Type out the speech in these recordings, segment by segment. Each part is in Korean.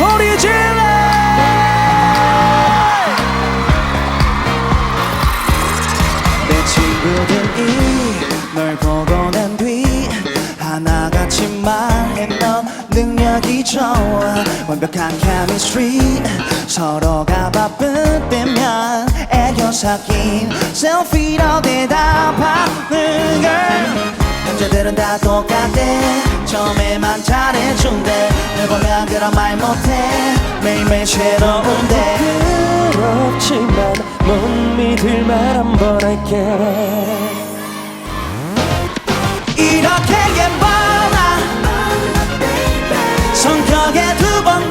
소리 질러! 내 친구들이 널 보고 난 뒤 하나같이 넌 능력이 좋아 완벽한 케미스트리 서로가 바쁠 때면 애교 섞인 셀피로 대답하는 걸 남자들은 다 똑같대 처음에만 잘해준대 그런 말 못해. 매일매일 새로운데. 부럽지만 못 믿을 말 한 번 할게 이렇게 예뻐나 성격에 두번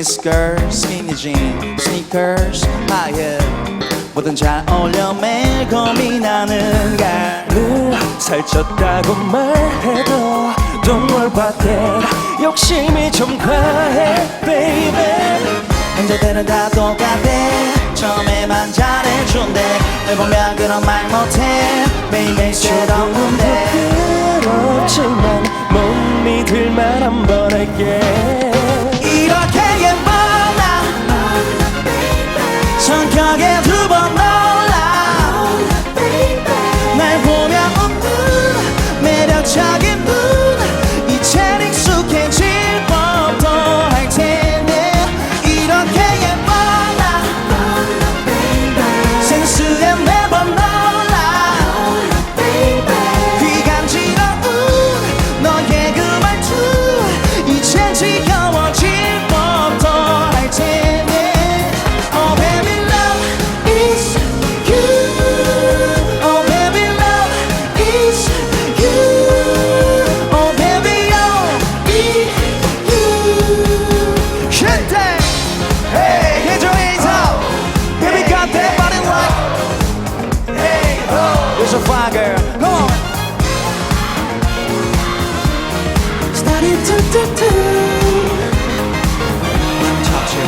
you 미니스커트, 스키니진, 스니커스, 하이힐 뭐든 잘 어울려 매일 고민하는 걸늘 살쪘다고 말해도 Don't worry about that 욕심이 좀 과해 baby. 남자들은 다 똑같대 처음에만 잘해준대. 널 보면 그런 말 못해. 매일매일 새로운데. 부럽지만 못 믿을 말 한 번 할게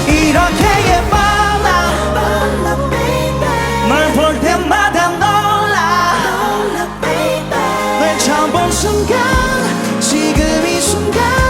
이렇게 예뻐나 널볼 때마다 놀라. 널 처음 본 순간 지금 이 순간